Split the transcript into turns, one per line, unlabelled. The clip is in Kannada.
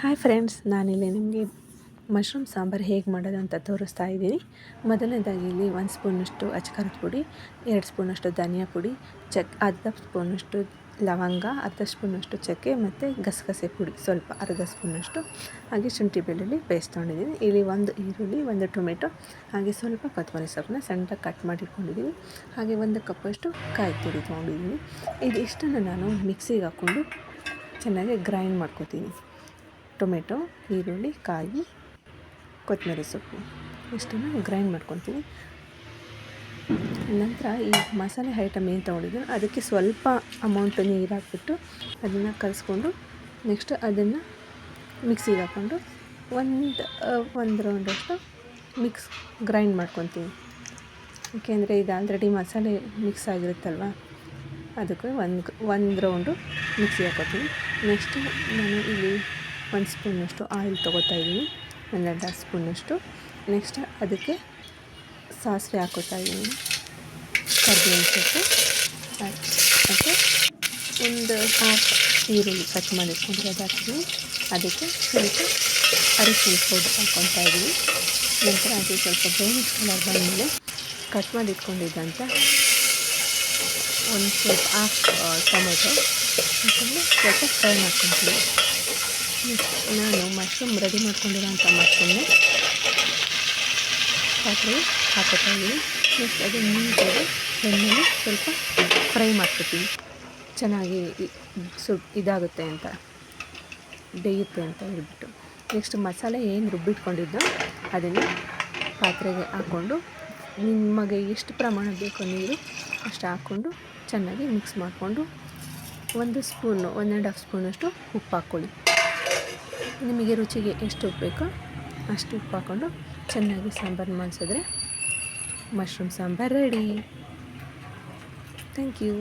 ಹಾಯ್ ಫ್ರೆಂಡ್ಸ್ ನಾನಿಲ್ಲಿ ನಿಮಗೆ ಮಶ್ರೂಮ್ ಸಾಂಬಾರು ಹೇಗೆ ಮಾಡೋದು ಅಂತ ತೋರಿಸ್ತಾ ಇದ್ದೀನಿ. ಮೊದಲನೇದಾಗಿ ಇಲ್ಲಿ ಒಂದು ಸ್ಪೂನಷ್ಟು ಅಚ್ಕಾರದ ಪುಡಿ, ಎರಡು ಸ್ಪೂನಷ್ಟು ಧನಿಯಾ ಪುಡಿ, ಚಕ್ ಅರ್ಧ ಸ್ಪೂನಷ್ಟು ಲವಂಗ, ಅರ್ಧ ಸ್ಪೂನಷ್ಟು ಚಕ್ಕೆ ಮತ್ತು ಗಸಗಸೆ ಪುಡಿ, ಸ್ವಲ್ಪ ಅರ್ಧ ಸ್ಪೂನಷ್ಟು ಹಾಗೆ ಶುಂಠಿ ಬೆಳ್ಳುಳ್ಳಿ ಪೇಸ್ಟ್ ತೊಗೊಂಡಿದ್ದೀನಿ. ಇಲ್ಲಿ ಒಂದು ಈರುಳ್ಳಿ, ಒಂದು ಟೊಮೆಟೊ, ಹಾಗೆ ಸ್ವಲ್ಪ ಕೊತ್ತಂಬರಿ ಸೊಪ್ಪನ್ನ ಸಣ್ಣದಾಗಿ ಕಟ್ ಮಾಡಿಟ್ಕೊಂಡಿದ್ದೀನಿ. ಹಾಗೆ ಒಂದು ಕಪ್ಪಷ್ಟು ಕಾಯಿ ತುರಿ ತೊಗೊಂಡಿದ್ದೀನಿ. ಇದಿಷ್ಟನ್ನು ನಾನು ಮಿಕ್ಸಿಗೆ ಹಾಕ್ಕೊಂಡು ಚೆನ್ನಾಗಿ ಗ್ರೈಂಡ್ ಮಾಡ್ಕೊತೀನಿ. ಟೊಮೆಟೊ, ಈರುಳ್ಳಿ, ಕಾಯಿ, ಕೊತ್ತಂಬರಿ ಸೊಪ್ಪು. ಇಷ್ಟನ್ನು ಗ್ರೈಂಡ್ ಮಾಡ್ಕೊತೀವಿ. ನಂತರ ಈ ಮಸಾಲೆ ಐಟಮ್ ಏನು ತೊಗೊಂಡಿದ್ದೀನಿ ಅದಕ್ಕೆ ಸ್ವಲ್ಪ ಅಮೌಂಟ್ ನೀರು ಹಾಕ್ಬಿಟ್ಟು ಅದನ್ನು ಕಲಿಸ್ಕೊಂಡು ನೆಕ್ಸ್ಟ್ ಅದನ್ನು ಮಿಕ್ಸಿಗೆ ಹಾಕ್ಕೊಂಡು ಒಂದು ಒಂದು ರೌಂಡಷ್ಟು ಮಿಕ್ಸ್ ಗ್ರೈಂಡ್ ಮಾಡ್ಕೊತೀವಿ. ಏಕೆಂದರೆ ಇದು ಆಲ್ರೆಡಿ ಮಸಾಲೆ ಮಿಕ್ಸ್ ಆಗಿರುತ್ತಲ್ವ? ಅದಕ್ಕೆ ಒಂದು ಒಂದು ರೌಂಡು ಮಿಕ್ಸಿ ಹಾಕೋತೀನಿ ನೆಕ್ಸ್ಟು ನಾನು ಇಲ್ಲಿ ಒಂದು ಸ್ಪೂನಷ್ಟು ಆಯಿಲ್ ತೊಗೋತಾ ಇದ್ದೀನಿ, ಒಂದು ಅರ್ಧ ಸ್ಪೂನಷ್ಟು. ನೆಕ್ಸ್ಟ್ ಅದಕ್ಕೆ ಸಾಸಿವೆ ಹಾಕೋತಾ ಇದ್ದೀನಿ, ಕರ್ಬೇವಿನ ಸೊಪ್ಪು. ಮತ್ತು ಒಂದು ಹಾಫ್ ಈರುಳ್ಳಿ ಕಟ್ ಮಾಡಿ ಅದು ಅದಕ್ಕೆ ಸ್ವಲ್ಪ ಅರಿಶಿನ ಪೌಡರ್ ಹಾಕ್ಕೊತಾ ಇದ್ದೀನಿ. ನಂತರ ಅದು ಸ್ವಲ್ಪ ಬ್ರೌನಿಷ್ ಕಲರ್ ಬಂದಮೇಲೆ ಕಟ್ ಮಾಡಿ ಇಟ್ಕೊಂಡಿದ್ದಂಥ ಒಂದು ಸ್ವಲ್ಪ ಹಾಫ್ ಟೊಮೆಟೊ. ಹಾಕೊಂಡು ಸ್ವಲ್ಪ ಫ್ರೈ ಮಾಡ್ಕೊತೀನಿ ನಾನು ಮಶ್ರೂಮ್ ರೆಡಿ ಮಾಡ್ಕೊಂಡಿರೋಂಥ ಮಶ್ರೂಮ್ನ ಪಾತ್ರೆಗೆ ಹಾಕೋತಾ ಇದ್ದೀನಿ ನೆಕ್ಸ್ಟ್ ಅದು ನೀಟಾಗಿ ಎಣ್ಣೆಲಿ ಸ್ವಲ್ಪ ಫ್ರೈ ಮಾಡ್ಕೊತೀವಿ. ಚೆನ್ನಾಗಿ ಸು ಇದಾಗುತ್ತೆ ಅಂತ. ಬೇಯುತ್ತೆ ಅಂತ ಹೇಳ್ಬಿಟ್ಟು. ನೆಕ್ಸ್ಟ್ ಮಸಾಲೆ ಏನು ರುಬ್ಬಿಟ್ಕೊಂಡಿದ್ದೋ ಅದನ್ನು ಪಾತ್ರೆಗೆ ಹಾಕ್ಕೊಂಡು ನಿಮಗೆ ಎಷ್ಟು ಪ್ರಮಾಣ ಬೇಕೋ ನೀರು ಅಷ್ಟು ಹಾಕ್ಕೊಂಡು ಚೆನ್ನಾಗಿ ಮಿಕ್ಸ್ ಮಾಡಿಕೊಂಡು ಒಂದು ಸ್ಪೂನು ಒನ್ ಆ್ಯಂಡ್ ಹಾಫ್ ಸ್ಪೂನಷ್ಟು ಉಪ್ಪು ಹಾಕ್ಕೊಳ್ಳಿ. ನಿಮಗೆ ರುಚಿಗೆ ಎಷ್ಟು ಉಪ್ಪು ಬೇಕೋ ಅಷ್ಟು ಉಪ್ಪು ಹಾಕ್ಕೊಂಡು ಚೆನ್ನಾಗಿ ಸಾಂಬಾರು ಮಾಡಿಸಿದ್ರೆ mushroom sambar ready. Thank you